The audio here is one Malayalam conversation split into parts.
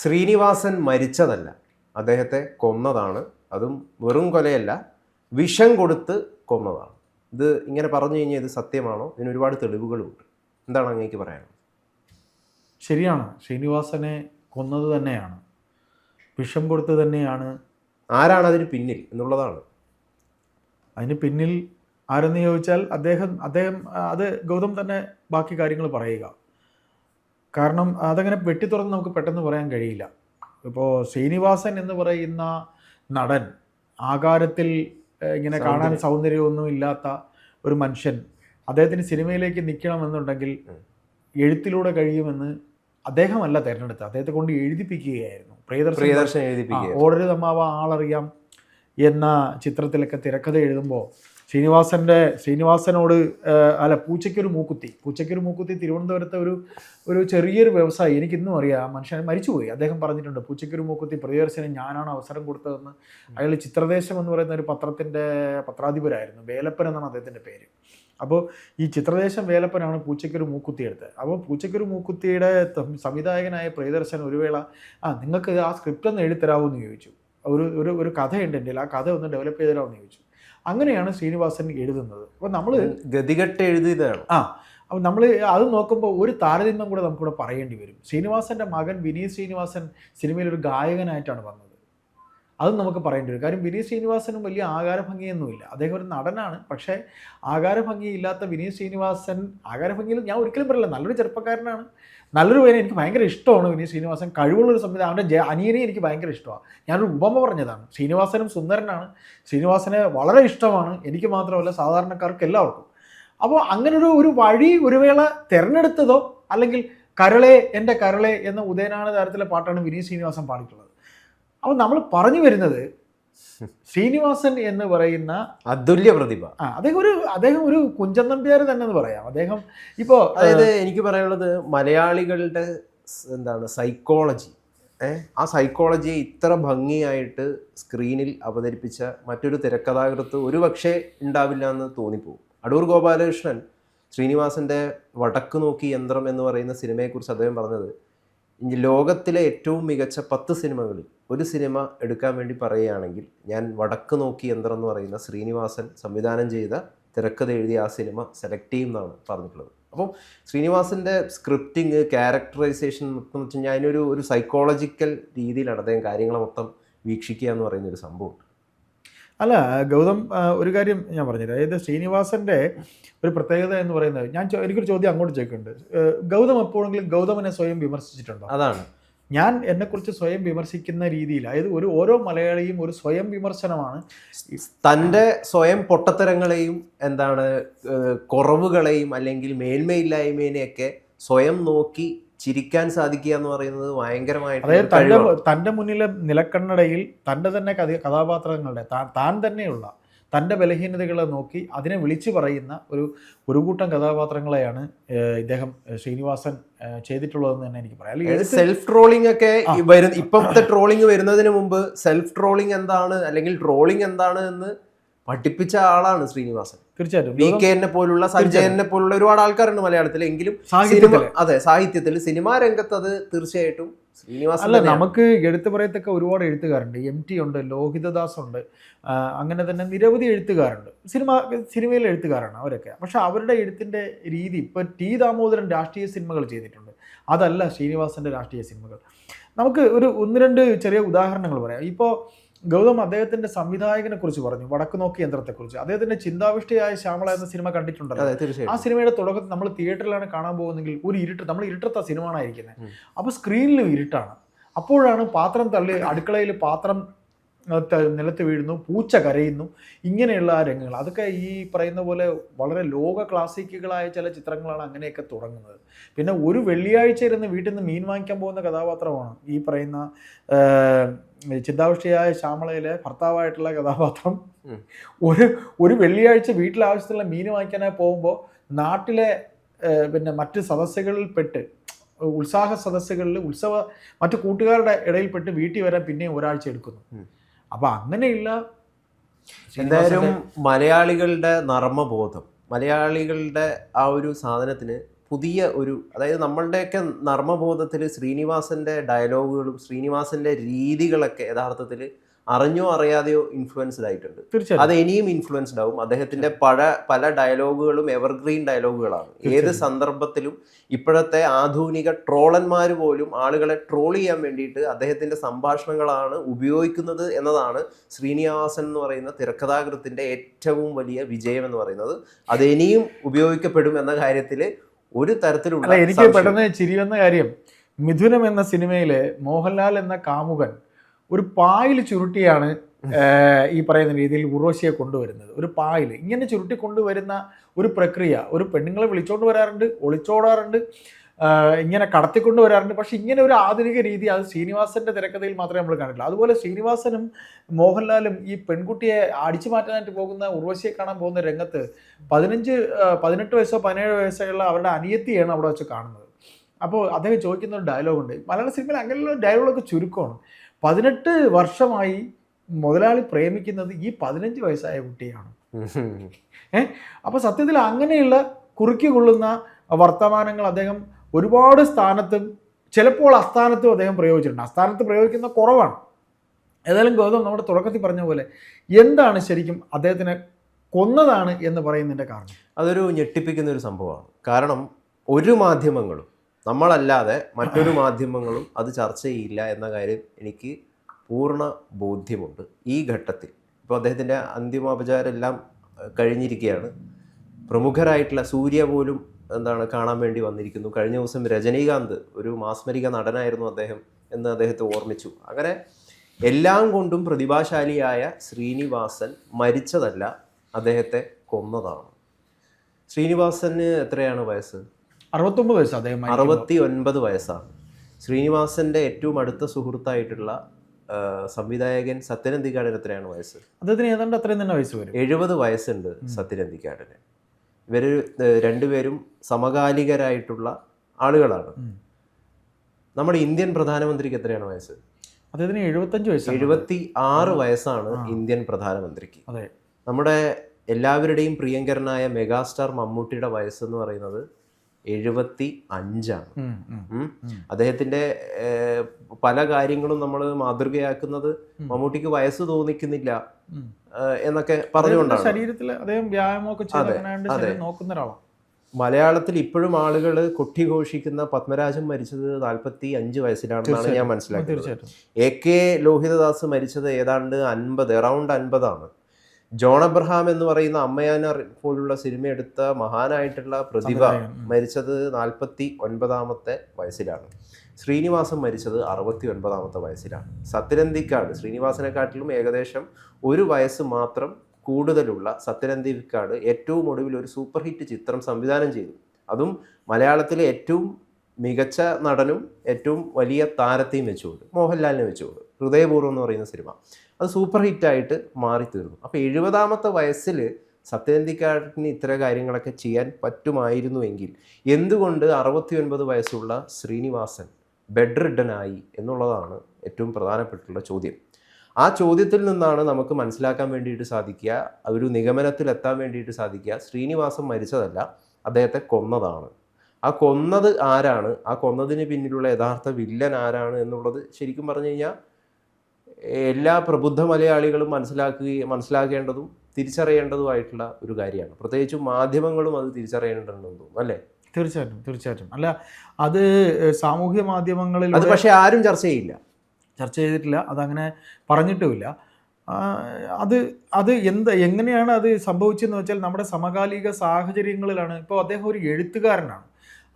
ശ്രീനിവാസൻ മരിച്ചതല്ല. അദ്ദേഹത്തെ കൊന്നതാണ്. അതും വെറും കൊലയല്ല. വിഷം കൊടുത്ത് കൊന്നതാണ്. ഇത് ഇങ്ങനെ പറഞ്ഞു കഴിഞ്ഞാൽ ഇത് സത്യമാണോ? ഇതിന് ഒരുപാട് തെളിവുകളുണ്ട്. എന്താണ് അങ്ങേക്ക് പറയാനുള്ളത്? ശരിയാണ്. ശ്രീനിവാസനെ കൊന്നത് തന്നെയാണ്. വിഷം കൊടുത്ത് തന്നെയാണ്. ആരാണ് അതിന് പിന്നിൽ എന്നുള്ളതാണ്. അതിന് പിന്നിൽ ആരെന്ന് ചോദിച്ചാൽ അദ്ദേഹം അദ്ദേഹം അത് ഗൗതം തന്നെ ബാക്കി കാര്യങ്ങൾ പറയുക. കാരണം അതങ്ങനെ വെട്ടി തുറന്ന് നമുക്ക് പെട്ടെന്ന് പറയാൻ കഴിയില്ല. ഇപ്പോൾ ശ്രീനിവാസൻ എന്ന് പറയുന്ന നടൻ ആകാരത്തിൽ ഇങ്ങനെ കാണാൻ സൗന്ദര്യമൊന്നും ഇല്ലാത്ത ഒരു മനുഷ്യൻ അദ്ദേഹത്തിന് സിനിമയിലേക്ക് നിൽക്കണമെന്നുണ്ടെങ്കിൽ എന്നുണ്ടെങ്കിൽ എഴുത്തിലൂടെ കഴിയുമെന്ന് അദ്ദേഹമല്ല തിരഞ്ഞെടുത്തത്. അദ്ദേഹത്തെ കൊണ്ട് എഴുതിപ്പിക്കുകയായിരുന്നു. പ്രിയദർശൻ ഓടരുതമാവ ആളറിയാം എന്ന ചിത്രത്തിലൊക്കെ തിരക്കഥ എഴുതുമ്പോൾ ശ്രീനിവാസന്റെ ശ്രീനിവാസനോട് അല്ല പൂച്ചയ്ക്കൊരു മൂക്കുത്തി. പൂച്ചയ്ക്കൊരു മൂക്കുത്തി തിരുവനന്തപുരത്തെ ഒരു ഒരു ചെറിയൊരു വ്യവസായി. എനിക്കിന്നും അറിയാം. മനുഷ്യൻ മരിച്ചുപോയി. അദ്ദേഹം പറഞ്ഞിട്ടുണ്ട് പൂച്ചയ്ക്കൊരു മൂക്കുത്തി പ്രിയദർശന് ഞാനാണ് അവസരം കൊടുത്തതെന്ന്. അയാൾ ചിത്രദേശം എന്ന് പറയുന്ന ഒരു പത്രത്തിന്റെ പത്രാധിപരായിരുന്നു. വേലപ്പൻ എന്നാണ് അദ്ദേഹത്തിന്റെ പേര്. അപ്പോൾ ഈ ചിത്രദേശം വേലപ്പനാണ് പൂച്ചയ്ക്കൊരു മൂക്കുത്തി എടുത്തത്. അപ്പോൾ പൂച്ചയ്ക്കൊരു മൂക്കുത്തിയുടെ സംവിധായകനായ പ്രിയദർശൻ ഒരു വേള ആ നിങ്ങൾക്ക് ആ സ്ക്രിപ്റ്റ് ഒന്ന് എഴുതരാമോ എന്ന് ചോദിച്ചു. ഒരു ഒരു ഒരു കഥയുണ്ട് എന്റെ ആ കഥ ഒന്ന് ഡെവലപ്പ് ചെയ്തു തരാമോ എന്ന് ചോദിച്ചു. അങ്ങനെയാണ് ശ്രീനിവാസൻ എഴുതുന്നത്. അപ്പോൾ നമ്മൾ ഗതികെട്ട് എഴുതിയതാണ്. ആ അപ്പം നമ്മൾ അത് നോക്കുമ്പോൾ ഒരു താരതമ്യം കൂടെ നമുക്കിവിടെ പറയേണ്ടി വരും. ശ്രീനിവാസന്റെ മകൻ വിനീത് ശ്രീനിവാസൻ സിനിമയിൽ ഒരു ഗായകനായിട്ടാണ് വന്നത്. അതും നമുക്ക് പറയേണ്ടി വരും. കാര്യം വിനീത് ശ്രീനിവാസനും വലിയ ആകാരഭംഗിയൊന്നുമില്ല. അദ്ദേഹം ഒരു നടനാണ്. പക്ഷേ ആകാരഭംഗിയില്ലാത്ത വിനീത് ശ്രീനിവാസൻ ആകാരഭംഗിയിൽ ഞാൻ ഒരിക്കലും പറയില്ല. നല്ലൊരു ചെറുപ്പക്കാരനാണ്. നല്ലൊരു പേര് എനിക്ക് ഭയങ്കര ഇഷ്ടമാണ് വിനീത് ശ്രീനിവാസൻ. കഴിവുള്ളൊരു സംവിധാനം അവന്റെ അനിയനെ എനിക്ക് ഭയങ്കര ഇഷ്ടമാണ്. ഞാനൊരു ഉപമ പറഞ്ഞതാണ്. ശ്രീനിവാസനും സുന്ദരനാണ്. ശ്രീനിവാസനെ വളരെ ഇഷ്ടമാണ്. എനിക്ക് മാത്രമല്ല സാധാരണക്കാർക്ക് എല്ലാവർക്കും. അപ്പോൾ അങ്ങനൊരു ഒരു വഴി ഒരു വേള തിരഞ്ഞെടുത്തതോ അല്ലെങ്കിൽ കരളെ എന്റെ കരളെ എന്ന ഉദയനാണ് താരത്തിലെ പാട്ടാണ് വിനീത് ശ്രീനിവാസൻ പാടിയിട്ടുള്ളത്. അപ്പോൾ നമ്മൾ പറഞ്ഞു വരുന്നത് ശ്രീനിവാസൻ എന്ന് പറയുന്ന അതുല്യ പ്രതിഭ. ആ അദ്ദേഹം ഒരു അദ്ദേഹം ഒരു കുഞ്ചൻ നമ്പ്യാർ തന്നെ എന്ന് പറയാം. അദ്ദേഹം ഇപ്പോൾ അതായത് എനിക്ക് പറയാനുള്ളത് മലയാളികളുടെ എന്താണ് സൈക്കോളജി ആ സൈക്കോളജിയെ ഇത്ര ഭംഗിയായിട്ട് സ്ക്രീനിൽ അവതരിപ്പിച്ച മറ്റൊരു തിരക്കഥാകൃത്ത് ഒരു പക്ഷേ ഉണ്ടാവില്ല എന്ന് തോന്നിപ്പോകും അടൂർ ഗോപാലകൃഷ്ണൻ ശ്രീനിവാസന്റെ വടക്ക് നോക്കി യന്ത്രം എന്ന് പറയുന്ന സിനിമയെക്കുറിച്ച് അദ്ദേഹം പറഞ്ഞത് ലോകത്തിലെ ഏറ്റവും മികച്ച പത്ത് സിനിമകളിൽ ഒരു സിനിമ എടുക്കാൻ വേണ്ടി പറയുകയാണെങ്കിൽ ഞാൻ വടക്ക് നോക്കി യന്ത്രം എന്ന് പറയുന്ന ശ്രീനിവാസൻ സംവിധാനം ചെയ്ത തിരക്കഥ എഴുതിയ ആ സിനിമ സെലക്ട് ചെയ്യുമെന്നാണ് പറഞ്ഞിട്ടുള്ളത്. അപ്പം ശ്രീനിവാസന്റെ സ്ക്രിപ്റ്റിങ് ക്യാരക്ടറൈസേഷൻ മൊത്തം വെച്ച് കഴിഞ്ഞാൽ അതിനൊരു ഒരു സൈക്കോളജിക്കൽ രീതിയിലാണ് അദ്ദേഹം കാര്യങ്ങളെ മൊത്തം വീക്ഷിക്കുക എന്ന് പറയുന്ന ഒരു സംഭവം അല്ല ഗൗതം ഒരു കാര്യം ഞാൻ പറഞ്ഞുതരാം. അതായത് ശ്രീനിവാസന്റെ ഒരു പ്രത്യേകത എന്ന് പറയുന്നത് ഞാൻ എനിക്കൊരു ചോദ്യം അങ്ങോട്ട് ചോദിക്കുന്നുണ്ട്. ഗൗതം എപ്പോഴെങ്കിലും ഗൗതമനെ സ്വയം വിമർശിച്ചിട്ടുണ്ടോ? അതാണ്. ഞാൻ എന്നെക്കുറിച്ച് സ്വയം വിമർശിക്കുന്ന രീതിയിൽ അതായത് ഒരു ഓരോ മലയാളിയും ഒരു സ്വയം വിമർശനമാണ്. തന്റെ സ്വയം പൊട്ടത്തരങ്ങളെയും എന്താണ് കുറവുകളെയും അല്ലെങ്കിൽ മേന്മയില്ലായ്മേനെയൊക്കെ സ്വയം നോക്കി ചിരിക്കാൻ സാധിക്കുക എന്ന് പറയുന്നത് ഭയങ്കരമായിട്ട് അതായത് തന്റെ തന്റെ മുന്നിലെ നിലക്കണ്ണടയിൽ തന്റെ തന്നെ കഥ കഥാപാത്രങ്ങളുടെ താൻ തന്നെയുള്ള തന്റെ ബലഹീനതകളെ നോക്കി അതിനെ വിളിച്ചു പറയുന്ന ഒരു ഒരു കൂട്ടം കഥാപാത്രങ്ങളെയാണ് ഇദ്ദേഹം ശ്രീനിവാസൻ ചെയ്തിട്ടുള്ളതെന്ന് തന്നെ എനിക്ക് പറയാം. അല്ലെങ്കിൽ സെൽഫ് ട്രോളിംഗ് ഒക്കെ വരും ഇപ്പോഴത്തെ ട്രോളിംഗ് വരുന്നതിന് മുമ്പ് സെൽഫ് ട്രോളിംഗ് എന്താണ് അല്ലെങ്കിൽ ട്രോളിംഗ് എന്താണ് എന്ന് പഠിപ്പിച്ച ആളാണ് ശ്രീനിവാസൻ. തീർച്ചയായിട്ടും. വി ഗൗതം കെ എന്നെ പോലുള്ള സഞ്ജയനെ പോലുള്ള ഒരുപാട് ആൾക്കാരുണ്ട് മലയാളത്തിൽ എങ്കിലും സിനിമ അതെ സാഹിത്യത്തിൽ സിനിമാ രംഗത്ത് അത് തീർച്ചയായിട്ടും ശ്രീനിവാസൻ അല്ല നമുക്ക് എടുത്തു പറയത്തക്ക ഒരുപാട് എഴുത്തുകാരുണ്ട്. എം ടി ഉണ്ട് ലോഹിതദാസ് ഉണ്ട് അങ്ങനെ തന്നെ നിരവധി എഴുത്തുകാരുണ്ട്. സിനിമ സിനിമയിലെ എഴുത്തുകാരാണ് അവരൊക്കെ. പക്ഷെ അവരുടെ എഴുത്തിന്റെ രീതി ഇപ്പൊ ടി ദാമോദരൻ രാഷ്ട്രീയ സിനിമകൾ ചെയ്തിട്ടുണ്ട്. അതല്ല ശ്രീനിവാസന്റെ രാഷ്ട്രീയ സിനിമകൾ. നമുക്ക് ഒരു ഒന്ന് രണ്ട് ചെറിയ ഉദാഹരണങ്ങൾ പറയാം. ഇപ്പോൾ ഗൗതം അദ്ദേഹത്തിന്റെ സംവിധായകനെ കുറിച്ച് പറഞ്ഞു വടക്ക് നോക്കി യന്ത്രത്തെക്കുറിച്ച് അദ്ദേഹത്തിന്റെ ചിന്താവിഷ്ടയായ ശ്യാമള എന്ന സിനിമ കണ്ടിട്ടുണ്ടല്ലോ. ആ സിനിമയുടെ തുടക്കത്തിൽ നമ്മൾ തിയേറ്ററിലാണ് കാണാൻ പോകുന്നെങ്കിൽ ഒരു ഇരുട്ട് നമ്മൾ ഇരുട്ടത്ത സിനിമയാണ് ഇരിക്കുന്നത് അപ്പൊ അപ്പോൾ സ്ക്രീനിലും ഇരുട്ടാണ്. അപ്പോഴാണ് പാത്രം തള്ളി അടുക്കളയിൽ പാത്രം നിലത്ത് വീഴുന്നു പൂച്ച കരയുന്നു ഇങ്ങനെയുള്ള ആ രംഗങ്ങൾ. അതൊക്കെ ഈ പറയുന്ന പോലെ വളരെ ലോക ക്ലാസിക്കുകളായ ചില ചിത്രങ്ങളാണ് അങ്ങനെയൊക്കെ തുടങ്ങുന്നത്. പിന്നെ ഒരു വെള്ളിയാഴ്ച ഇരുന്ന് വീട്ടിൽ നിന്ന് മീൻ വാങ്ങിക്കാൻ പോകുന്ന കഥാപാത്രമാണ് ഈ പറയുന്ന ചിന്താവിഷ്ടിയായ ശ്യാമളയിലെ ഭർത്താവായിട്ടുള്ള കഥാപാത്രം. ഒരു ഒരു വെള്ളിയാഴ്ച വീട്ടിൽ ആവശ്യത്തിലുള്ള മീൻ വാങ്ങിക്കാനായി പോകുമ്പോൾ നാട്ടിലെ പിന്നെ മറ്റ് സദസ്സുകളിൽ പെട്ട് ഉത്സാഹ സദസ്സുകളിൽ ഉത്സവ മറ്റു കൂട്ടുകാരുടെ ഇടയിൽപ്പെട്ട് വീട്ടിൽ വരാൻ പിന്നെയും ഒരാഴ്ച എടുക്കുന്നു. ഉം. അപ്പൊ അങ്ങനെയുള്ള എന്തായാലും മലയാളികളുടെ നർമ്മബോധം മലയാളികളുടെ ആ ഒരു സാധനത്തിന് പുതിയ ഒരു അതായത് നമ്മളുടെയൊക്കെ നർമ്മബോധത്തിൽ ശ്രീനിവാസന്റെ ഡയലോഗുകളും ശ്രീനിവാസന്റെ രീതികളൊക്കെ യഥാർത്ഥത്തിൽ അറിഞ്ഞോ അറിയാതെയോ ഇൻഫ്ലുവൻസ്ഡ് ആയിട്ടുണ്ട്. അത് ഇനിയും ഇൻഫ്ലുവൻസ്ഡ് ആവും. അദ്ദേഹത്തിന്റെ പഴ പല ഡയലോഗുകളും എവർഗ്രീൻ ഡയലോഗുകളാണ് ഏത് സന്ദർഭത്തിലും ഇപ്പോഴത്തെ ആധുനിക ട്രോളന്മാർ പോലും ആളുകളെ ട്രോൾ ചെയ്യാൻ വേണ്ടിയിട്ട് അദ്ദേഹത്തിന്റെ സംഭാഷണങ്ങളാണ് ഉപയോഗിക്കുന്നത് എന്നതാണ് ശ്രീനിവാസൻ എന്ന് പറയുന്ന തിരക്കഥാകൃത്തിന്റെ ഏറ്റവും വലിയ വിജയം എന്ന് പറയുന്നത്. അത് ഇനിയും ഉപയോഗിക്കപ്പെടും എന്ന കാര്യത്തിൽ ഒരു തരത്തിലുള്ള എനിക്ക് പെട്ടെന്ന് ചിരി വന്ന കാര്യം മിഥുനം എന്ന സിനിമയിലെ മോഹൻലാൽ എന്ന കാമുകൻ ഒരു പായിൽ ചുരുട്ടിയാണ് ഈ പറയുന്ന രീതിയിൽ ഉർവശിയെ കൊണ്ടുവരുന്നത്. ഒരു പായിൽ ഇങ്ങനെ ചുരുട്ടി കൊണ്ടുവരുന്ന ഒരു പ്രക്രിയ ഒരു പെണ്ണുങ്ങളെ വിളിച്ചോണ്ട് വരാറുണ്ട് ഒളിച്ചോടാറുണ്ട് ഇങ്ങനെ കടത്തിക്കൊണ്ട് വരാറുണ്ട്. പക്ഷെ ഇങ്ങനെ ഒരു ആധുനിക രീതി അത് ശ്രീനിവാസന്റെ തിരക്കഥയിൽ മാത്രമേ നമ്മൾ കണ്ടിട്ടുള്ളൂ. അതുപോലെ ശ്രീനിവാസനും മോഹൻലാലും ഈ പെൺകുട്ടിയെ അടിച്ചു മാറ്റാനായിട്ട് പോകുന്ന ഉർവശിയെ കാണാൻ പോകുന്ന രംഗത്ത് പതിനഞ്ച് പതിനെട്ട് വയസ്സോ പതിനേഴ് വയസ്സുള്ള അവരുടെ അനിയത്തിയാണ് അവിടെ വെച്ച് കാണുന്നത്. അപ്പോൾ അദ്ദേഹം ചോദിക്കുന്ന ഒരു ഡയലോഗുണ്ട് മലയാള സിനിമയിൽ അങ്ങനെയുള്ള ഡയലോഗൊക്കെ ചുരുക്കമാണ്. പതിനെട്ട് വർഷമായി മുതലാളി പ്രേമിക്കുന്നത് ഈ പതിനഞ്ച് വയസ്സായ കുട്ടിയാണ്. ഏ? അപ്പോൾ സത്യത്തിൽ അങ്ങനെയുള്ള കുറുക്കി കൊള്ളുന്ന വർത്തമാനങ്ങൾ അദ്ദേഹം ഒരുപാട് സ്ഥാനത്തും ചിലപ്പോൾ അസ്ഥാനത്തും അദ്ദേഹം പ്രയോഗിച്ചിട്ടുണ്ട്. അസ്ഥാനത്ത് പ്രയോഗിക്കുന്ന കുറവാണ്. ഏതായാലും ഗൗതം നമ്മുടെ തുടക്കത്തിൽ പറഞ്ഞ പോലെ എന്താണ് ശരിക്കും അദ്ദേഹത്തിനെ കൊന്നതാണ് എന്ന് പറയുന്നതിന്റെ കാരണം? അതൊരു ഞെട്ടിപ്പിക്കുന്ന ഒരു സംഭവമാണ്. കാരണം ഒരു മാധ്യമങ്ങളും നമ്മളല്ലാതെ മറ്റൊരു മാധ്യമങ്ങളും അത് ചർച്ച ചെയ്യില്ല എന്ന കാര്യം എനിക്ക് പൂർണ ബോധ്യമുണ്ട് ഈ ഘട്ടത്തിൽ. ഇപ്പോൾ അദ്ദേഹത്തിന്റെ അന്തിമോപചാരം എല്ലാം കഴിഞ്ഞിരിക്കുകയാണ്. പ്രമുഖരായിട്ടുള്ള സൂര്യ പോലും എന്താണ് കാണാൻ വേണ്ടി വന്നിരിക്കുന്നു. കഴിഞ്ഞ ദിവസം രജനീകാന്ത് ഒരു മാസ്മരിക നടനായിരുന്നു അദ്ദേഹം എന്ന് അദ്ദേഹത്തെ ഓർമ്മിച്ചു. അങ്ങനെ എല്ലാം കൊണ്ടും പ്രതിഭാശാലിയായ ശ്രീനിവാസൻ മരിച്ചതല്ല അദ്ദേഹത്തെ കൊന്നതാണ്. ശ്രീനിവാസന് എത്രയാണ് വയസ്സ്? അറുപത്തൊമ്പത് വയസ്സ് അദ്ദേഹം. അറുപത്തി ഒൻപത് വയസ്സാണ്. ശ്രീനിവാസന്റെ ഏറ്റവും അടുത്ത സുഹൃത്തായിട്ടുള്ള സംവിധായകൻ സത്യനന്ദിക്കാടിന് എത്രയാണ് വയസ്സ്? അദ്ദേഹത്തിന് ഏതാണ്ട് അത്രയും തന്നെ വയസ്സ് വരും. എഴുപത് വയസ്സുണ്ട് സത്യനന്ദിക്കാടിന് ഇവർ രണ്ടുപേരും സമകാലികരായിട്ടുള്ള ആളുകളാണ്. നമ്മുടെ ഇന്ത്യൻ പ്രധാനമന്ത്രിക്ക് എത്രയാണ് വയസ്സ്? അദ്ദേഹത്തിന് എഴുപത്തഞ്ച് വയസ്സ് എഴുപത്തി ആറ് വയസ്സാണ് ഇന്ത്യൻ പ്രധാനമന്ത്രിക്ക്. നമ്മുടെ എല്ലാവരുടെയും പ്രിയങ്കരനായ മെഗാസ്റ്റാർ മമ്മൂട്ടിയുടെ വയസ്സെന്ന് പറയുന്നത് എഴുപത്തി അഞ്ചാണ്. അദ്ദേഹത്തിന്റെ പല കാര്യങ്ങളും നമ്മൾ മാതൃകയാക്കുന്നത് മമ്മൂട്ടിക്ക് വയസ്സ് തോന്നിക്കുന്നില്ല എന്നൊക്കെ പറഞ്ഞുകൊണ്ടാണ്. ശരീരത്തിൽ അദ്ദേഹം വ്യായാമമൊക്കെ നോക്കുന്ന ഒരാളാണ്. മലയാളത്തിൽ ഇപ്പോഴും ആളുകൾ കൊട്ടിഘോഷിക്കുന്ന പത്മരാജൻ മരിച്ചത് നാൽപ്പത്തി അഞ്ച് വയസ്സിലാണെന്നാണ് ഞാൻ മനസ്സിലാക്കിയത് എ കെ ലോഹിതദാസ് മരിച്ചത് ഏതാണ്ട് അൻപത് അറൗണ്ട് അൻപതാണ്. ജോൺ അബ്രഹാം എന്ന് പറയുന്ന അമ്മയാന പോലുള്ള സിനിമ എടുത്ത മഹാനായിട്ടുള്ള പ്രതിഭ. മരിച്ചത് നാൽപ്പത്തി ഒൻപതാമത്തെ വയസ്സിലാണ്. ശ്രീനിവാസൻ മരിച്ചത് അറുപത്തി ഒൻപതാമത്തെ വയസ്സിലാണ്. സത്യനന്ദിക്കാട് ശ്രീനിവാസനെക്കാട്ടിലും ഏകദേശം ഒരു വയസ്സ് മാത്രം കൂടുതലുള്ള സത്യനന്ദിക്കാട് ഏറ്റവും ഒടുവിൽ ഒരു സൂപ്പർ ഹിറ്റ് ചിത്രം സംവിധാനം ചെയ്തു. അതും മലയാളത്തിലെ ഏറ്റവും മികച്ച നടനും ഏറ്റവും വലിയ താരത്തെയും വെച്ചുകൊണ്ട് മോഹൻലാലിനെ വെച്ചുകൊണ്ട് ഹൃദയപൂർവം എന്ന് പറയുന്ന സിനിമ. അത് സൂപ്പർ ഹിറ്റായിട്ട് മാറി തീർന്നു അപ്പോൾ എഴുപതാമത്തെ വയസ്സിൽ സത്യനന്ദിക്കാട്ടിന് ഇത്ര കാര്യങ്ങളൊക്കെ ചെയ്യാൻ പറ്റുമായിരുന്നുവെങ്കിൽ എന്തുകൊണ്ട് അറുപത്തി ഒൻപത് വയസ്സുള്ള ശ്രീനിവാസൻ ബെഡ് റിഡനായി എന്നുള്ളതാണ് ഏറ്റവും പ്രധാനപ്പെട്ടുള്ള ചോദ്യം. ആ ചോദ്യത്തിൽ നിന്നാണ് നമുക്ക് മനസ്സിലാക്കാൻ വേണ്ടിയിട്ട് സാധിക്കുക ഒരു നിഗമനത്തിൽ എത്താൻ വേണ്ടിയിട്ട് സാധിക്കുക. ശ്രീനിവാസൻ മരിച്ചതല്ല അദ്ദേഹത്തെ കൊന്നതാണ്. ആ കൊന്നത് ആരാണ്? ആ കൊന്നതിന് പിന്നിലുള്ള യഥാർത്ഥ വില്ലൻ ആരാണ് എന്നുള്ളത് ശരിക്കും പറഞ്ഞു കഴിഞ്ഞാൽ എല്ലാ പ്രബുദ്ധ മലയാളികളും മനസ്സിലാക്കുകയും മനസ്സിലാക്കേണ്ടതും തിരിച്ചറിയേണ്ടതുമായിട്ടുള്ള ഒരു കാര്യമാണ്. പ്രത്യേകിച്ചും മാധ്യമങ്ങളും അത് തിരിച്ചറിയേണ്ടതുണ്ടെന്ന് തോന്നുന്നു അല്ലേ? തീർച്ചയായിട്ടും തീർച്ചയായിട്ടും. അല്ല അത് സാമൂഹ്യ മാധ്യമങ്ങളിൽ അത് പക്ഷേ ആരും ചർച്ച ചെയ്യില്ല. ചർച്ച ചെയ്തിട്ടില്ല അതങ്ങനെ പറഞ്ഞിട്ടുമില്ല. അത് അത് എന്താ എങ്ങനെയാണ് അത് സംഭവിച്ചതെന്ന് വെച്ചാൽ നമ്മുടെ സമകാലിക സാഹചര്യങ്ങളിലാണ്. ഇപ്പോൾ അദ്ദേഹം ഒരു എഴുത്തുകാരനാണ്.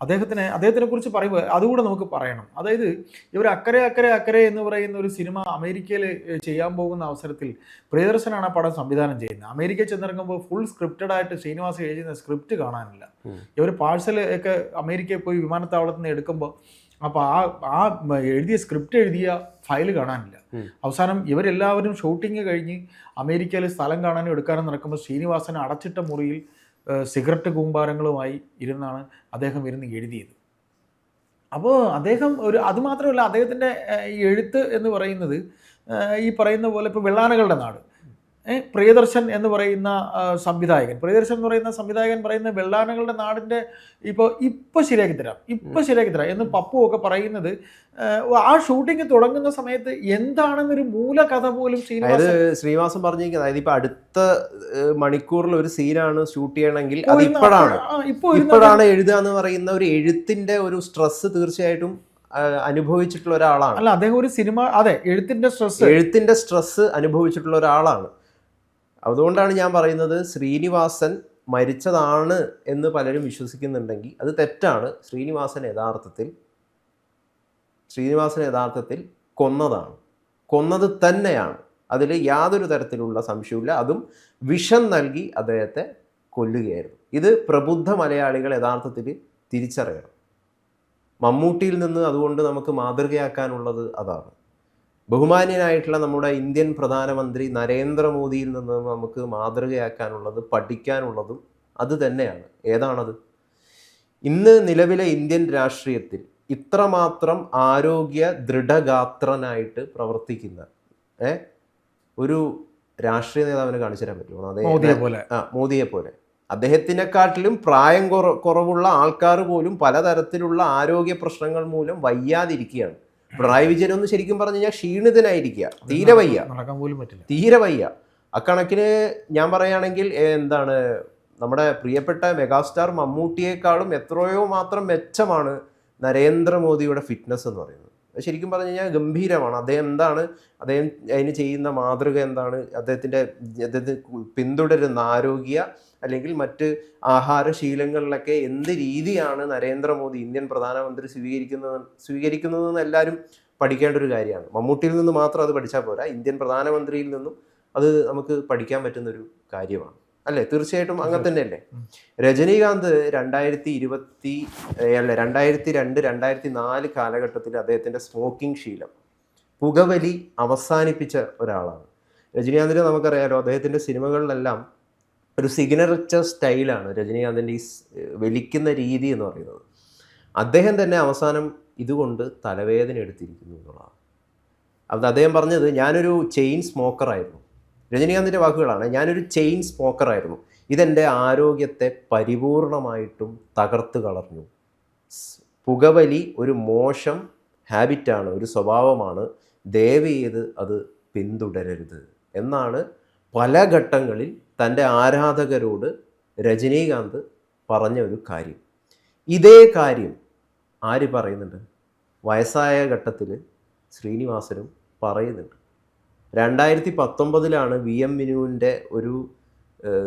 അദ്ദേഹത്തിന് അദ്ദേഹത്തിനെ കുറിച്ച് പറയുമ്പോൾ അതുകൂടെ നമുക്ക് പറയണം. അതായത് ഇവർ അക്കരെ അക്കരെ അക്കരെ എന്ന് പറയുന്ന ഒരു സിനിമ അമേരിക്കയിൽ ചെയ്യാൻ പോകുന്ന അവസരത്തിൽ പ്രിയദർശനാണ് ആ പടം സംവിധാനം ചെയ്യുന്നത്. അമേരിക്കയിൽ ചെന്നിറങ്ങുമ്പോൾ ഫുൾ സ്ക്രിപ്റ്റഡ് ആയിട്ട് ശ്രീനിവാസ് എഴുതുന്ന സ്ക്രിപ്റ്റ് കാണാനില്ല. ഇവർ പാഴ്സൽ ഒക്കെ അമേരിക്കയിൽ പോയി വിമാനത്താവളത്തിൽ നിന്ന് എടുക്കുമ്പോൾ അപ്പോൾ ആ ആ എഴുതിയ സ്ക്രിപ്റ്റ് എഴുതിയ ഫയൽ കാണാനില്ല. അവസാനം ഇവരെല്ലാവരും ഷൂട്ടിങ് കഴിഞ്ഞ് അമേരിക്കയിൽ സ്ഥലം കാണാനും എടുക്കാനും നടക്കുമ്പോൾ ശ്രീനിവാസൻ അടച്ചിട്ട മുറിയിൽ സിഗരറ്റ് കൂമ്പാരങ്ങളുമായി ഇരുന്നാണ് അദ്ദേഹം ഇരുന്ന് എഴുതിയത്. അപ്പോൾ അദ്ദേഹം ഒരു അതുമാത്രമല്ല അദ്ദേഹത്തിന്റെ എഴുത്ത് എന്ന് പറയുന്നത് ഈ പറയുന്ന പോലെ ഇപ്പോൾ വെള്ളാനകളുടെ നാട്. പ്രിയദർശൻ എന്ന് പറയുന്ന സംവിധായകൻ. പ്രിയദർശൻ എന്ന് പറയുന്ന സംവിധായകൻ പറയുന്ന വെള്ളാനകളുടെ നാടിന്റെ ഇപ്പോൾ ഇപ്പോൾ ശരിയാക്കി തരാം. ഇപ്പോൾ ശരിയാക്കി തരാം എന്ന് പപ്പു ഒക്കെ പറയുന്നത് ആ, ഷൂട്ടിംഗ് തുടങ്ങുന്ന സമയത്ത് എന്താണെന്നൊരു മൂല കഥ പോലും അതായത് ശ്രീനിവാസൻ പറഞ്ഞിരിക്കുന്നത് അതായത് ഇപ്പൊ അടുത്ത മണിക്കൂറിൽ ഒരു സീനാണ് ഷൂട്ട് ചെയ്യണമെങ്കിൽ അത് ഇപ്പോഴാണ്. ഇപ്പോഴാണ് എഴുതുക എന്ന് പറയുന്ന ഒരു എഴുത്തിന്റെ ഒരു സ്ട്രെസ് തീർച്ചയായിട്ടും അനുഭവിച്ചിട്ടുള്ള ഒരാളാണ്. അല്ല അദ്ദേഹം ഒരു സിനിമ അതെ എഴുത്തിന്റെ സ്ട്രെസ് എഴുത്തിന്റെ സ്ട്രെസ് അനുഭവിച്ചിട്ടുള്ള ഒരാളാണ്. അതുകൊണ്ടാണ് ഞാൻ പറയുന്നത് ശ്രീനിവാസൻ മരിച്ചതാണ് എന്ന് പലരും വിശ്വസിക്കുന്നുണ്ടെങ്കിൽ അത് തെറ്റാണ്. ശ്രീനിവാസൻ യഥാർത്ഥത്തിൽ ശ്രീനിവാസൻ യഥാർത്ഥത്തിൽ കൊന്നതാണ്. കൊന്നത് തന്നെയാണ്. അതിൽ യാതൊരു തരത്തിലുള്ള സംശയവുമില്ല. അതും വിഷം നൽകി അദ്ദേഹത്തെ കൊല്ലുകയായിരുന്നു. ഇത് പ്രബുദ്ധ മലയാളികൾ യഥാർത്ഥത്തിൽ തിരിച്ചറിയണം. മമ്മൂട്ടിയിൽ നിന്ന് അതുകൊണ്ട് നമുക്ക് മാതൃകയാക്കാനുള്ളത് അതാണ്. ബഹുമാന്യനായിട്ടുള്ള നമ്മുടെ ഇന്ത്യൻ പ്രധാനമന്ത്രി നരേന്ദ്രമോദിയിൽ നിന്ന് നമുക്ക് മാതൃകയാക്കാനുള്ളത് പഠിക്കാനുള്ളതും അത് തന്നെയാണ്. ഏതാണത്? ഇന്ന് നിലവിലെ ഇന്ത്യൻ രാഷ്ട്രീയത്തിൽ ഇത്രമാത്രം ആരോഗ്യ ദൃഢഗാത്രനായിട്ട് പ്രവർത്തിക്കുന്ന ഏ? ഒരു രാഷ്ട്രീയ നേതാവിനെ കാണിച്ചു തരാൻ പറ്റുമോ? മോദിയെ പോലെ. ആ മോദിയെ പോലെ. അദ്ദേഹത്തിനെക്കാട്ടിലും പ്രായം കുറ കുറവുള്ള ആൾക്കാർ പോലും പലതരത്തിലുള്ള ആരോഗ്യ പ്രശ്നങ്ങൾ മൂലം വയ്യാതിരിക്കുകയാണ്. പിണറായി വിജയൻ ഒന്ന് ശരിക്കും പറഞ്ഞു കഴിഞ്ഞാൽ ക്ഷീണിതനായിരിക്കുക. തീരെ വയ്യ. നടക്കാൻ പോലും പറ്റില്ല. തീരെ വയ്യ. അക്കണക്കിന് ഞാൻ പറയുകയാണെങ്കിൽ എന്താണ് നമ്മുടെ പ്രിയപ്പെട്ട മെഗാസ്റ്റാർ മമ്മൂട്ടിയേക്കാളും എത്രയോ മാത്രം മെച്ചമാണ് നരേന്ദ്രമോദിയുടെ ഫിറ്റ്നസ് എന്ന് പറയുന്നത്. ശരിക്കും പറഞ്ഞു കഴിഞ്ഞാൽ ഗംഭീരമാണ്. അദ്ദേഹം എന്താണ് അദ്ദേഹം അതിന് ചെയ്യുന്ന മാതൃക എന്താണ് അദ്ദേഹത്തിന്റെ അദ്ദേഹത്തിന് പിന്തുടരുന്ന ആരോഗ്യ അല്ലെങ്കിൽ മറ്റ് ആഹാരശീലങ്ങളിലൊക്കെ എന്ത് രീതിയാണ് നരേന്ദ്രമോദി ഇന്ത്യൻ പ്രധാനമന്ത്രി സ്വീകരിക്കുന്നത് സ്വീകരിക്കുന്നതെന്ന് എല്ലാവരും പഠിക്കേണ്ട ഒരു കാര്യമാണ്. മമ്മൂട്ടിയിൽ നിന്ന് മാത്രം അത് പഠിച്ചാൽ പോരാ. ഇന്ത്യൻ പ്രധാനമന്ത്രിയിൽ നിന്നും അത് നമുക്ക് പഠിക്കാൻ പറ്റുന്ന ഒരു കാര്യമാണ്. അല്ലേ? തീർച്ചയായിട്ടും അങ്ങനെ തന്നെയല്ലേ. രജനീകാന്ത് രണ്ടായിരത്തി ഇരുപത്തി അല്ല രണ്ടായിരത്തി രണ്ട് രണ്ടായിരത്തി നാല് കാലഘട്ടത്തിൽ അദ്ദേഹത്തിന്റെ സ്മോക്കിംഗ് ശീലം പുകവലി അവസാനിപ്പിച്ച ഒരാളാണ്. രജനീകാന്തിനെ നമുക്കറിയാലോ അദ്ദേഹത്തിന്റെ സിനിമകളിലെല്ലാം ഒരു സിഗ്നേച്ചർ സ്റ്റൈലാണ് രജനീകാന്തിന്റെ ഈ വലിക്കുന്ന രീതി എന്ന് പറയുന്നത്. അദ്ദേഹം തന്നെ അവസാനം ഇതുകൊണ്ട് തലവേദന എടുത്തിരിക്കുന്നു എന്നുള്ളതാണ്. അത് അദ്ദേഹം പറഞ്ഞത് ഞാനൊരു ചെയിൻ സ്മോക്കറായിരുന്നു രജനീകാന്തിന്റെ വാക്കുകളാണ് ഞാനൊരു ചെയിൻ സ്മോക്കറായിരുന്നു ഇതെന്റെ ആരോഗ്യത്തെ പരിപൂർണമായിട്ടും തകർത്ത് കളഞ്ഞു. പുകവലി ഒരു മോശം ഹാബിറ്റാണ് ഒരു സ്വഭാവമാണ്. ദയവ് ചെയ്ത് അത് പിന്തുടരരുത്. എന്നാണ് പല ഘട്ടങ്ങളിൽ തന്റെ ആരാധകരോട് രജനീകാന്ത് പറഞ്ഞ ഒരു കാര്യം. ഇതേ കാര്യം ആര് പറയുന്നുണ്ട്? വയസ്സായ ഘട്ടത്തിൽ ശ്രീനിവാസനും പറയുന്നുണ്ട്. രണ്ടായിരത്തി പത്തൊമ്പതിലാണ് വി എം വിനുവിന്റെ ഒരു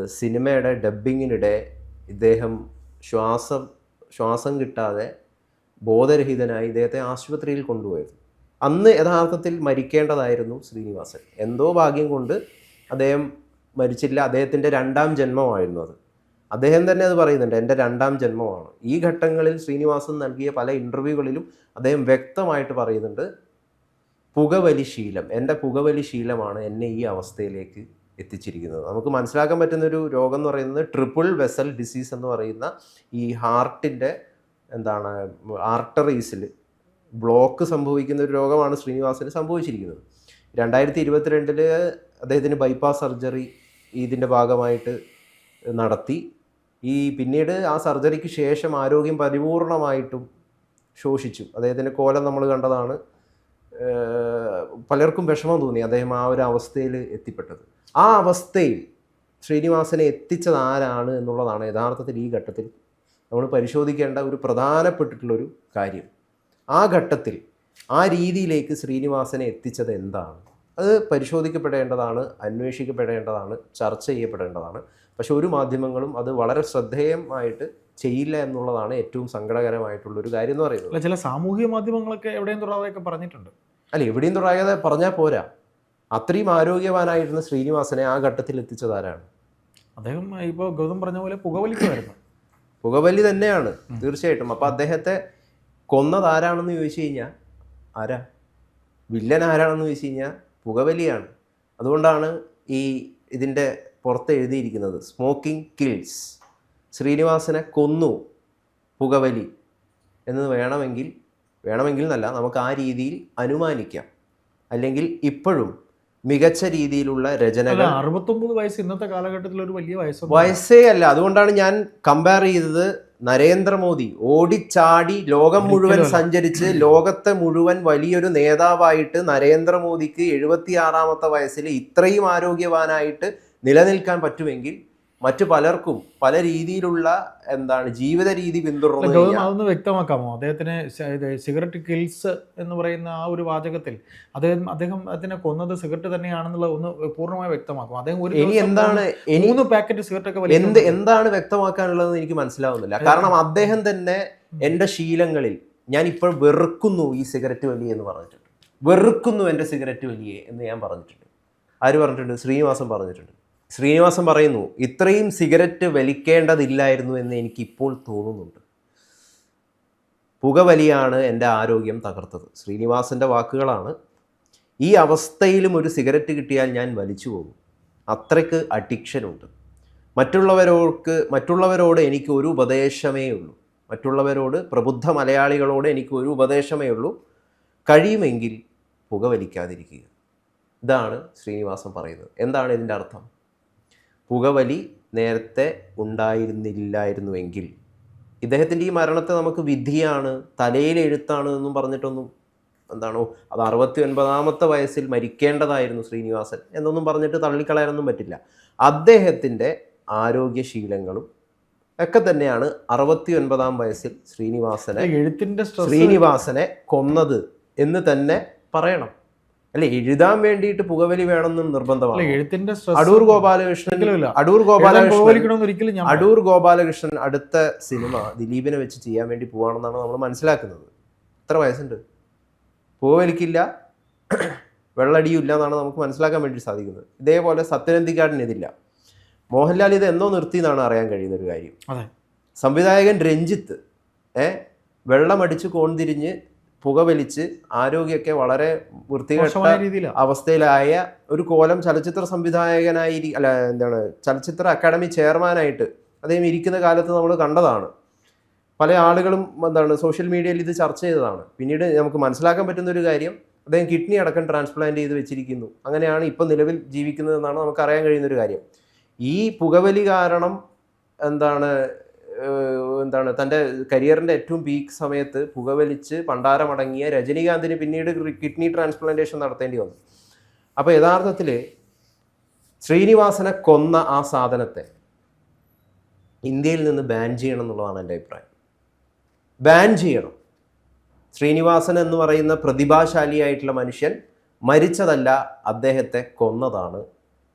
സിനിമയുടെ ഡബ്ബിങ്ങിനിടെ ഇദ്ദേഹം ശ്വാസം ശ്വാസം കിട്ടാതെ ബോധരഹിതനായി ഇദ്ദേഹത്തെ ആശുപത്രിയിൽ കൊണ്ടുപോയത്. അന്ന് യഥാർത്ഥത്തിൽ മരിക്കേണ്ടതായിരുന്നു ശ്രീനിവാസൻ. എന്തോ ഭാഗ്യം കൊണ്ട് അദ്ദേഹം മരിച്ചില്ല. അദ്ദേഹത്തിന്റെ രണ്ടാം ജന്മമായിരുന്നു അത്. അദ്ദേഹം തന്നെ അത് പറയുന്നുണ്ട് എന്റെ രണ്ടാം ജന്മമാണ്. ഈ ഘട്ടങ്ങളിൽ ശ്രീനിവാസൻ നൽകിയ പല ഇന്റർവ്യൂകളിലും അദ്ദേഹം വ്യക്തമായിട്ട് പറയുന്നുണ്ട് പുകവലി ശീലം എന്റെ പുകവലി ശീലമാണ് എന്നെ ഈ അവസ്ഥയിലേക്ക് എത്തിച്ചിരിക്കുന്നത്. നമുക്ക് മനസ്സിലാക്കാൻ പറ്റുന്ന ഒരു രോഗം എന്ന് പറയുന്നത് ട്രിപ്പിൾ വെസൽ ഡിസീസ് എന്ന് പറയുന്ന ഈ ഹാർട്ടിന്റെ എന്താണ് ആർട്ടറീസിൽ ബ്ലോക്ക് സംഭവിക്കുന്ന ഒരു രോഗമാണ് ശ്രീനിവാസന് സംഭവിച്ചിരിക്കുന്നത്. രണ്ടായിരത്തി ഇരുപത്തിരണ്ടിൽ അദ്ദേഹത്തിന് ബൈപ്പാസ് സർജറി ഇതിന്റെ ഭാഗമായിട്ട് നടത്തി. ഈ പിന്നീട് ആ സർജറിക്ക് ശേഷം ആരോഗ്യം പരിപൂർണമായിട്ടും ശോഷിച്ചു. അദ്ദേഹത്തിന്റെ കോലം നമ്മൾ കണ്ടതാണ്. പലർക്കും വിഷമം തോന്നി അദ്ദേഹം ആ ഒരു അവസ്ഥയിൽ എത്തിപ്പെട്ടത്. ആ അവസ്ഥയിൽ ശ്രീനിവാസനെ എത്തിച്ചത് ആരാണ് എന്നുള്ളതാണ് യഥാർത്ഥത്തിൽ ഈ ഘട്ടത്തിൽ നമ്മൾ പരിശോധിക്കേണ്ട ഒരു പ്രധാനപ്പെട്ടിട്ടുള്ളൊരു കാര്യം. ആ ഘട്ടത്തിൽ ആ രീതിയിലേക്ക് ശ്രീനിവാസനെ എത്തിച്ചത് എന്താണ്? അത് പരിശോധിക്കപ്പെടേണ്ടതാണ് അന്വേഷിക്കപ്പെടേണ്ടതാണ് ചർച്ച ചെയ്യപ്പെടേണ്ടതാണ്. പക്ഷെ ഒരു മാധ്യമങ്ങളും അത് വളരെ ശ്രദ്ധേയമായിട്ട് ചെയ്യില്ല എന്നുള്ളതാണ് ഏറ്റവും സങ്കടകരമായിട്ടുള്ളൊരു കാര്യം എന്ന് പറയുന്നത്. ചില സാമൂഹ്യ മാധ്യമങ്ങളൊക്കെ എവിടെയും തൊടാതെയൊക്കെ പറഞ്ഞിട്ടുണ്ട്. അല്ല എവിടെയും തുടങ്ങാതെ പറഞ്ഞാൽ പോരാ. അത്രയും ആരോഗ്യവാനായിരുന്ന ശ്രീനിവാസനെ ആ ഘട്ടത്തിൽ എത്തിച്ചത് ആരാണ്? അദ്ദേഹം ഇപ്പോൾ ഗൗതം പറഞ്ഞ പോലെ പുകവലിക്കുമായിരുന്നു. പുകവലി തന്നെയാണ് തീർച്ചയായിട്ടും. അപ്പോൾ അദ്ദേഹത്തെ കൊന്നതാരാണെന്ന് ചോദിച്ചു കഴിഞ്ഞാൽ ആരാ? വില്ലൻ ആരാണെന്ന് ചോദിച്ചു കഴിഞ്ഞാൽ പുകവലിയാണ്. അതുകൊണ്ടാണ് ഈ ഇതിന്റെ പുറത്ത് എഴുതിയിരിക്കുന്നത് സ്മോക്കിംഗ് കിൽസ് ശ്രീനിവാസനെ കൊന്നു പുകവലി. എന്ന് വേണമെങ്കിൽ വേണമെങ്കിൽ എന്നല്ല നമുക്ക് ആ രീതിയിൽ അനുമാനിക്കാം. അല്ലെങ്കിൽ ഇപ്പോഴും മികച്ച രീതിയിലുള്ള രചനകൾ അറുപത്തൊമ്പത് വയസ്സ് ഇന്നത്തെ കാലഘട്ടത്തിൽ ഒരു വലിയ വയസ്സ് വയസ്സേ അല്ല. അതുകൊണ്ടാണ് ഞാൻ കമ്പയർ ചെയ്തത് നരേന്ദ്രമോദി ഓടിച്ചാടി ലോകം മുഴുവൻ സഞ്ചരിച്ച് ലോകത്തെ മുഴുവൻ വലിയൊരു നേതാവായിട്ട് നരേന്ദ്രമോദിക്ക് എഴുപത്തിയാറാമത്തെ വയസ്സിൽ ഇത്രയും ആരോഗ്യവാനായിട്ട് നിലനിൽക്കാൻ പറ്റുമെങ്കിൽ മറ്റു പലർക്കും പല രീതിയിലുള്ള എന്താണ് ജീവിത രീതി പിന്തുടർന്നു വ്യക്തമാക്കാമോ? അദ്ദേഹത്തിന് സിഗരറ്റ് കിൽസ് എന്ന് പറയുന്ന ആ ഒരു വാചകത്തിൽ അദ്ദേഹം അദ്ദേഹം അതിനെ കൊന്നത് സിഗരറ്റ് തന്നെയാണെന്നുള്ള ഒന്ന് പൂർണമായി വ്യക്തമാക്കും. അദ്ദേഹം ഒരു ഇനി എന്താണ് മൂന്ന് പാക്കറ്റ് സിഗരറ്റ് ഒക്കെ എന്ത്. എന്താണ് വ്യക്തമാക്കാനുള്ളതെന്ന് എനിക്ക് മനസ്സിലാവുന്നില്ല. കാരണം അദ്ദേഹം തന്നെ എന്റെ ശീലങ്ങളിൽ ഞാൻ ഇപ്പോൾ വെറുക്കുന്നു ഈ സിഗരറ്റ് വലിയ എന്ന് പറഞ്ഞിട്ടുണ്ട്. വെറുക്കുന്നു എന്റെ സിഗരറ്റ് വലിയ എന്ന് ഞാൻ പറഞ്ഞിട്ടുണ്ട്. ആര് പറഞ്ഞിട്ടുണ്ട്? ശ്രീനിവാസൻ പറഞ്ഞിട്ടുണ്ട്. ശ്രീനിവാസൻ പറയുന്നു ഇത്രയും സിഗരറ്റ് വലിക്കേണ്ടതില്ലായിരുന്നു എന്ന് എനിക്കിപ്പോൾ തോന്നുന്നുണ്ട്. പുകവലിയാണ് എന്റെ ആരോഗ്യം തകർത്തത്. ശ്രീനിവാസന്റെ വാക്കുകളാണ് ഈ അവസ്ഥയിലും ഒരു സിഗരറ്റ് കിട്ടിയാൽ ഞാൻ വലിച്ചു പോകും. അത്രയ്ക്ക് അഡിക്ഷനുണ്ട്. മറ്റുള്ളവരോർക്ക് മറ്റുള്ളവരോട് എനിക്ക് ഒരു ഉപദേശമേ ഉള്ളൂ. മറ്റുള്ളവരോട് പ്രബുദ്ധ മലയാളികളോട് എനിക്ക് ഒരു ഉപദേശമേ ഉള്ളൂ. കഴിയുമെങ്കിൽ പുകവലിക്കാതിരിക്കുക ഇതാണ് ശ്രീനിവാസൻ പറയുന്നത്. എന്താണ് ഇതിന്റെ അർത്ഥം? പുകവലി നേരത്തെ ഉണ്ടായിരുന്നില്ലായിരുന്നുവെങ്കിൽ. ഇദ്ദേഹത്തിന്റെ ഈ മരണത്തെ നമുക്ക് വിധിയാണ് തലയിൽ എഴുത്താണ് എന്നും പറഞ്ഞിട്ടൊന്നും എന്താണോ അത് അറുപത്തി ഒൻപതാമത്തെ വയസ്സിൽ മരിക്കേണ്ടതായിരുന്നു ശ്രീനിവാസൻ എന്നൊന്നും പറഞ്ഞിട്ട് തള്ളിക്കളയാനൊന്നും പറ്റില്ല. അദ്ദേഹത്തിന്റെ ആരോഗ്യശീലങ്ങളും ഒക്കെ തന്നെയാണ് അറുപത്തി ഒൻപതാം വയസ്സിൽ ശ്രീനിവാസനെ എഴുത്തിന്റെ ശ്രീനിവാസനെ കൊന്നത് എന്ന് തന്നെ പറയണം. അല്ലെ എഴുതാൻ വേണ്ടിയിട്ട് പുകവലി വേണമെന്ന് നിർബന്ധമാണ്. എഴുത്തിന്റെ അടൂർ ഗോപാലകൃഷ്ണൻ. അടൂർ ഗോപാലകൃഷ്ണൻ അടൂർ ഗോപാലകൃഷ്ണൻ അടുത്ത സിനിമ ദിലീപിനെ വെച്ച് ചെയ്യാൻ വേണ്ടി പോവാണെന്നാണ് നമ്മൾ മനസ്സിലാക്കുന്നത്. എത്ര വയസ്സുണ്ട്? പുകവലിക്കില്ല വെള്ളടിയും ഇല്ല എന്നാണ് നമുക്ക് മനസ്സിലാക്കാൻ വേണ്ടി സാധിക്കുന്നത്. ഇതേപോലെ സത്യനന്ദിക്കാടിന് ഇതില്ല മോഹൻലാൽ ഇത് എന്നോ നിർത്തി എന്നാണ് അറിയാൻ കഴിയുന്ന ഒരു കാര്യം. സംവിധായകൻ രഞ്ജിത്ത് ഏ വെള്ളമടിച്ച് കോൺതിരിഞ്ഞ് പുകവലിച്ച് ആരോഗ്യമൊക്കെ വളരെ വൃത്തികെട്ട മോശമായ അവസ്ഥയിലായ ഒരു കോലം ചലച്ചിത്ര സംവിധായകനായി അല്ല എന്താണ് ചലച്ചിത്ര അക്കാദമി ചെയർമാനായിട്ട് അദ്ദേഹം ഇരിക്കുന്ന കാലത്ത് നമ്മൾ കണ്ടതാണ്. പല ആളുകളും എന്താണ് സോഷ്യൽ മീഡിയയിൽ ഇത് ചർച്ച ചെയ്തതാണ്. പിന്നീട് നമുക്ക് മനസ്സിലാക്കാൻ പറ്റുന്ന ഒരു കാര്യം അദ്ദേഹം കിഡ്നി അടക്കം ട്രാൻസ്പ്ലാന്റ് ചെയ്ത് വെച്ചിരിക്കുന്നു. അങ്ങനെയാണ് ഇപ്പം നിലവിൽ ജീവിക്കുന്നതെന്നാണ് നമുക്ക് അറിയാൻ കഴിയുന്ന ഒരു കാര്യം. ഈ പുകവലി കാരണം എന്താണ് എന്താണ് തന്റെ കരിയറിന്റെ ഏറ്റവും പീക്ക് സമയത്ത് പുകവലിച്ച് പണ്ടാരമടങ്ങിയ രജനീകാന്തിന് പിന്നീട് കിഡ്നി ട്രാൻസ്പ്ലാന്റേഷൻ നടത്തേണ്ടി വന്നു. അപ്പോൾ യഥാർത്ഥത്തിൽ ശ്രീനിവാസനെ കൊന്ന ആ സാധനത്തെ ഇന്ത്യയിൽ നിന്ന് ബാൻ ചെയ്യണം എന്നുള്ളതാണ് എന്റെ അഭിപ്രായം. ബാൻ ചെയ്യണം. ശ്രീനിവാസൻ എന്ന് പറയുന്ന പ്രതിഭാശാലിയായിട്ടുള്ള മനുഷ്യൻ മരിച്ചതല്ല അദ്ദേഹത്തെ കൊന്നതാണ്.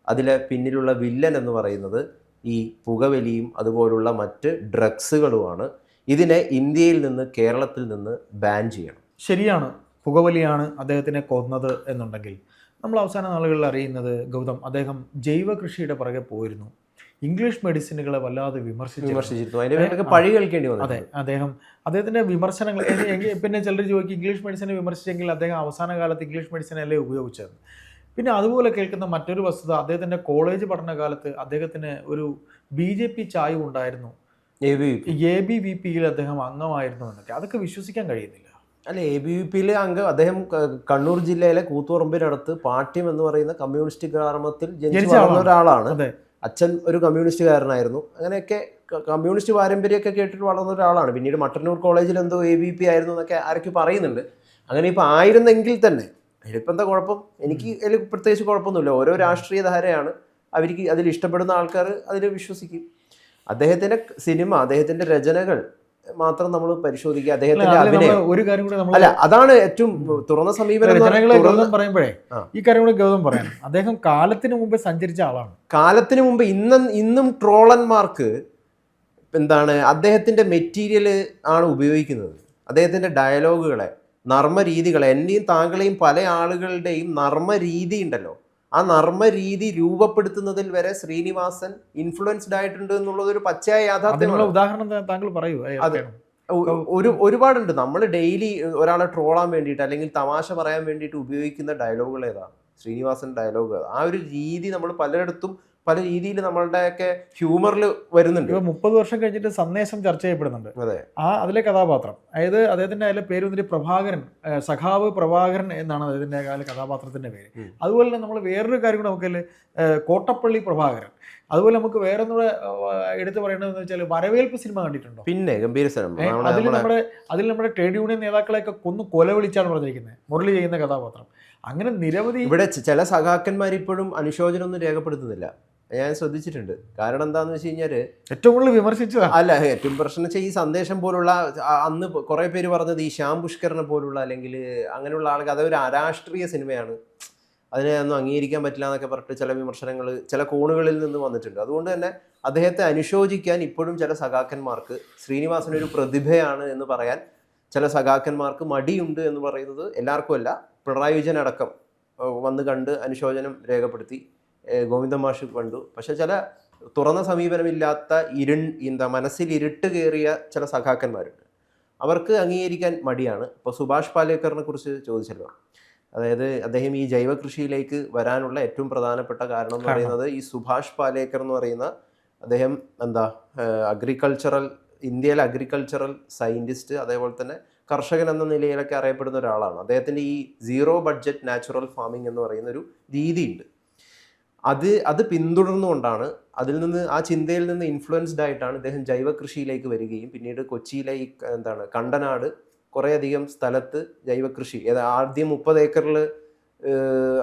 അതിലെ പിന്നിലുള്ള വില്ലൻ എന്ന് പറയുന്നത് ഈ പുകവലിയും അതുപോലുള്ള മറ്റ് ഡ്രഗ്സുകളുമാണ് ഇതിനെ ഇന്ത്യയിൽ നിന്ന് കേരളത്തിൽ നിന്ന് ബാൻ ചെയ്യണം. ശരിയാണ്. പുകവലിയാണ് അദ്ദേഹത്തിനെ കൊന്നത് എന്നുണ്ടെങ്കിൽ. നമ്മൾ അവസാന നാളുകളിൽ അറിയുന്നത് ഗൗതം അദ്ദേഹം ജൈവ കൃഷിയുടെ പുറകെ പോയിരുന്നു. ഇംഗ്ലീഷ് മെഡിസിനുകളെ വല്ലാതെ വിമർശിച്ചു വിമർശിച്ചിരുന്നു. അതിന് വേണ്ടി പഴി കേൾക്കേണ്ടി വന്നു അതെ അദ്ദേഹം അദ്ദേഹത്തിന്റെ വിമർശനങ്ങൾ പിന്നെ ചിലർ ചോദിക്കും ഇംഗ്ലീഷ് മെഡിസിനെ വിമർശിച്ചെങ്കിൽ അദ്ദേഹം അവസാന കാലത്ത് ഇംഗ്ലീഷ് മെഡിസിനല്ലേ ഉപയോഗിച്ചത്? പിന്നെ അതുപോലെ കേൾക്കുന്ന മറ്റൊരു വസ്തുത അദ്ദേഹത്തിന്റെ കോളേജ് പഠനകാലത്ത് അദ്ദേഹത്തിന് ഒരു ബി ജെ പി ചായ ഉണ്ടായിരുന്നു. എ ബി വി പിയിൽ അദ്ദേഹം അംഗമായിരുന്നു എന്നൊക്കെ. അതൊക്കെ വിശ്വസിക്കാൻ കഴിയുന്നില്ല. അല്ല എ ബി വി പിയിലെ അംഗം അദ്ദേഹം കണ്ണൂർ ജില്ലയിലെ കൂത്തുപറമ്പിനടുത്ത് പാട്യം എന്ന് പറയുന്ന കമ്മ്യൂണിസ്റ്റ് ഗ്രാമത്തിൽ ജനിച്ചു വളർന്ന ഒരാളാണ്. അച്ഛൻ ഒരു കമ്മ്യൂണിസ്റ്റുകാരനായിരുന്നു അങ്ങനെയൊക്കെ കമ്മ്യൂണിസ്റ്റ് പാരമ്പര്യമൊക്കെ കേട്ടിട്ട് വളർന്ന ഒരാളാണ്. പിന്നീട് മട്ടന്നൂർ കോളേജിൽ എന്തോ എ ബി പി ആയിരുന്നു എന്നൊക്കെ ആരൊക്കെ പറയുന്നുണ്ട്. അങ്ങനെ ഇപ്പോൾ ആയിരുന്നെങ്കിൽ തന്നെ അതിലിപ്പോൾ എന്താ കുഴപ്പം? എനിക്ക് അതിൽ പ്രത്യേകിച്ച് കുഴപ്പമൊന്നുമില്ല. ഓരോ രാഷ്ട്രീയ ധാരയാണ്. അവർക്ക് അതിൽ ഇഷ്ടപ്പെടുന്ന ആൾക്കാർ അതിൽ വിശ്വസിക്കും. അദ്ദേഹത്തിന്റെ സിനിമ അദ്ദേഹത്തിന്റെ രചനകൾ മാത്രം നമ്മൾ പരിശോധിക്കുക. അദ്ദേഹത്തിന്റെ അഭിനയം. ഒരു കാര്യം കൂടെ അല്ല അതാണ് ഏറ്റവും തുറന്ന സമീപനം ഗൗതം പറയുമ്പോഴേ ഈ കാര്യം കൂടെ ഗൗതം പറയാം. അദ്ദേഹം കാലത്തിന് മുമ്പ് സഞ്ചരിച്ച ആളാണ്. കാലത്തിന് മുമ്പ് ഇന്നും ഇന്നും ട്രോളന്മാർക്ക് എന്താണ് അദ്ദേഹത്തിന്റെ മെറ്റീരിയൽ ആണ് ഉപയോഗിക്കുന്നത്. അദ്ദേഹത്തിന്റെ ഡയലോഗുകളെ നർമ്മ രീതികളെ എന്നെയും താങ്കളെയും പല ആളുകളുടെയും നർമ്മ രീതി ഉണ്ടല്ലോ. ആ നർമ്മ രീതി രൂപപ്പെടുത്തുന്നതിൽ വരെ ശ്രീനിവാസൻ ഇൻഫ്ലുവൻസ്ഡ് ആയിട്ടുണ്ട് എന്നുള്ളത് ഒരു പച്ചയായ യാഥാർത്ഥ്യമാണ്. ഉദാഹരണം താങ്കൾ പറയൂ. അതെ. ഒരു ഒരുപാടുണ്ട്. നമ്മൾ ഡെയിലി ഒരാളെ ട്രോളാൻ വേണ്ടിയിട്ട് അല്ലെങ്കിൽ തമാശ പറയാൻ വേണ്ടിയിട്ട് ഉപയോഗിക്കുന്ന ഡയലോഗുകൾ ഏതാ? ശ്രീനിവാസൻ ഡയലോഗ് ആ ഒരു രീതി നമ്മൾ പലയിടത്തും പല രീതിയിൽ നമ്മളുടെയൊക്കെ ഹ്യൂമറിൽ വരുന്നുണ്ട്. ഇവ മുപ്പത് വർഷം കഴിഞ്ഞിട്ട് സന്ദേശം ചർച്ച ചെയ്യപ്പെടുന്നുണ്ട്. അതെ. ആ അതിലെ കഥാപാത്രം അതായത് അദ്ദേഹത്തിന്റെ അതിലെ പേര് വന്നിട്ട് പ്രഭാകരൻ സഖാവ് പ്രഭാകരൻ എന്നാണ് അദ്ദേഹത്തിന്റെ അതിലെ കഥാപാത്രത്തിന്റെ പേര്. അതുപോലെ തന്നെ നമ്മൾ വേറൊരു കാര്യം കൂടെ നമുക്കതിൽ കോട്ടപ്പള്ളി പ്രഭാകരൻ. അതുപോലെ നമുക്ക് വേറെ ഒന്നുകൂടെ എടുത്തു പറയേണ്ടതെന്ന് വെച്ചാൽ വരവേൽപ്പ് സിനിമ കണ്ടിട്ടുണ്ടോ? പിന്നെ ഗംഭീര സ്ഥലം ഏ, നമ്മുടെ അതിൽ നമ്മുടെ അതിൽ നമ്മുടെ ട്രേഡ് യൂണിയൻ നേതാക്കളെയൊക്കെ കൊന്നു കൊല വിളിച്ചാണ് പറഞ്ഞിരിക്കുന്നത് മുരളി ചെയ്യുന്ന കഥാപാത്രം. അങ്ങനെ നിരവധി ഇവിടെ ച- ചില സഖാക്കന്മാർ ഇപ്പോഴും അനുശോചനമൊന്നും രേഖപ്പെടുത്തുന്നില്ല. ഞാൻ ശ്രദ്ധിച്ചിട്ടുണ്ട്. കാരണം എന്താന്ന് വെച്ച് കഴിഞ്ഞാൽ ഏറ്റവും കൂടുതൽ വിമർശിച്ചത്. അല്ല ഏറ്റവും പ്രശ്നം വെച്ചാൽ ഈ സന്ദേശം പോലുള്ള അന്ന് കുറെ പേര് പറഞ്ഞത് ഈ ശ്യാം പുഷ്കരനെ പോലുള്ള അല്ലെങ്കിൽ അങ്ങനെയുള്ള ആൾക്ക് അതൊരു അരാഷ്ട്രീയ സിനിമയാണ്. അതിനെ ഒന്നും അംഗീകരിക്കാൻ പറ്റില്ല എന്നൊക്കെ പറഞ്ഞിട്ട് ചില വിമർശനങ്ങൾ ചില കോണുകളിൽ നിന്ന് വന്നിട്ടുണ്ട്. അതുകൊണ്ട് തന്നെ അദ്ദേഹത്തെ അനുശോചിക്കാൻ ഇപ്പോഴും ചില സഖാക്കന്മാർക്ക് ശ്രീനിവാസൻ ഒരു പ്രതിഭയാണ് എന്ന് പറയാൻ ചില സഖാക്കന്മാർക്ക് മടിയുണ്ട് എന്ന് പറയുന്നത് എല്ലാവർക്കും അല്ല പിണറായി വിജയൻ അടക്കം വന്ന് കണ്ട് അനുശോചനം രേഖപ്പെടുത്തി ഗോവിന്ദൻ മാഷ് കണ്ടു. പക്ഷെ ചില തുറന്ന സമീപനമില്ലാത്ത ഇരു എന്താ മനസ്സിൽ ഇരുട്ട് കയറിയ ചില സഖാക്കന്മാരുണ്ട്. അവർക്ക് അംഗീകരിക്കാൻ മടിയാണ്. ഇപ്പോൾ സുഭാഷ് പാലേക്കറിനെ കുറിച്ച് ചോദിച്ചല്ലോ. അതായത് അദ്ദേഹം ഈ ജൈവ കൃഷിയിലേക്ക് വരാനുള്ള ഏറ്റവും പ്രധാനപ്പെട്ട കാരണം എന്ന് പറയുന്നത് ഈ സുഭാഷ് പാലേക്കർ എന്ന് പറയുന്ന അദ്ദേഹം എന്താ അഗ്രികൾച്ചറൽ ഇന്ത്യയിലെ അഗ്രികൾച്ചറൽ സയന്റിസ്റ്റ് അതേപോലെ തന്നെ കർഷകൻ എന്ന നിലയിലൊക്കെ അറിയപ്പെടുന്ന ഒരാളാണ്. അദ്ദേഹത്തിന്റെ ഈ സീറോ ബഡ്ജറ്റ് നാച്ചുറൽ ഫാമിംഗ് എന്ന് പറയുന്ന ഒരു രീതിയുണ്ട്. അത് അത് പിന്തുടർന്നുകൊണ്ടാണ് അതിൽ നിന്ന് ആ ചിന്തയിൽ നിന്ന് ഇൻഫ്ലുവൻസ്ഡ് ആയിട്ടാണ് ഇദ്ദേഹം ജൈവ കൃഷിയിലേക്ക് വരികയും പിന്നീട് കൊച്ചിയിലെ ഈ എന്താണ് കണ്ടനാട് കുറേയധികം സ്ഥലത്ത് ജൈവകൃഷി ഏതാ ആദ്യം മുപ്പത് ഏക്കറിൽ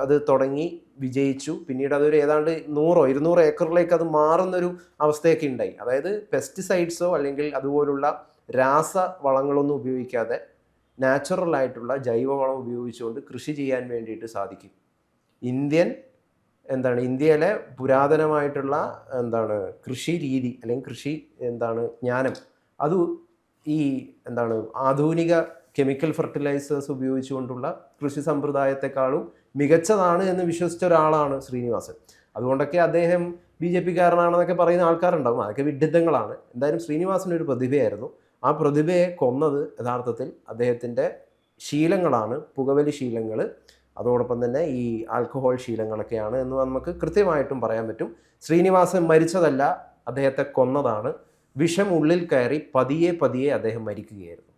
അത് തുടങ്ങി വിജയിച്ചു. പിന്നീട് അതൊരു ഏതാണ്ട് നൂറോ ഇരുന്നൂറോ ഏക്കറിലേക്ക് അത് മാറുന്നൊരു അവസ്ഥയൊക്കെ ഉണ്ടായി. അതായത് പെസ്റ്റിസൈഡ്സോ അല്ലെങ്കിൽ അതുപോലുള്ള രാസ വളങ്ങളൊന്നും ഉപയോഗിക്കാതെ നാച്ചുറൽ ആയിട്ടുള്ള ജൈവവളം ഉപയോഗിച്ചുകൊണ്ട് കൃഷി ചെയ്യാൻ വേണ്ടിയിട്ട് സാധിക്കും. ഇന്ത്യൻ എന്താണ് ഇന്ത്യയിലെ പുരാതനമായിട്ടുള്ള എന്താണ് കൃഷി രീതി അല്ലെങ്കിൽ കൃഷി എന്താണ് ജ്ഞാനം അത് ഈ എന്താണ് ആധുനിക കെമിക്കൽ ഫെർട്ടിലൈസേഴ്സ് ഉപയോഗിച്ചുകൊണ്ടുള്ള കൃഷി സമ്പ്രദായത്തെക്കാളും മികച്ചതാണ് എന്ന് വിശ്വസിച്ച ഒരാളാണ് ശ്രീനിവാസൻ. അതുകൊണ്ടൊക്കെ അദ്ദേഹം ബി ജെ പിക്കാരനാണെന്നൊക്കെ പറയുന്ന ആൾക്കാരുണ്ടാവും. അതൊക്കെ വിഡിത്തങ്ങളാണ് എന്തായാലും ശ്രീനിവാസന്റെ ഒരു പ്രതിഭയായിരുന്നു. ആ പ്രതിഭയെ കൊന്നത് യഥാർത്ഥത്തിൽ അദ്ദേഹത്തിന്റെ ശീലങ്ങളാണ് പുകവലി ശീലങ്ങൾ അതോടൊപ്പം തന്നെ ഈ ആൽക്കഹോൾ ശീലങ്ങളൊക്കെയാണ് എന്ന് നമുക്ക് കൃത്യമായിട്ടും പറയാൻ പറ്റും. ശ്രീനിവാസൻ മരിച്ചതല്ല അദ്ദേഹത്തെ കൊന്നതാണ്. വിഷം ഉള്ളിൽ കയറി പതിയെ പതിയെ അദ്ദേഹം മരിക്കുകയായിരുന്നു.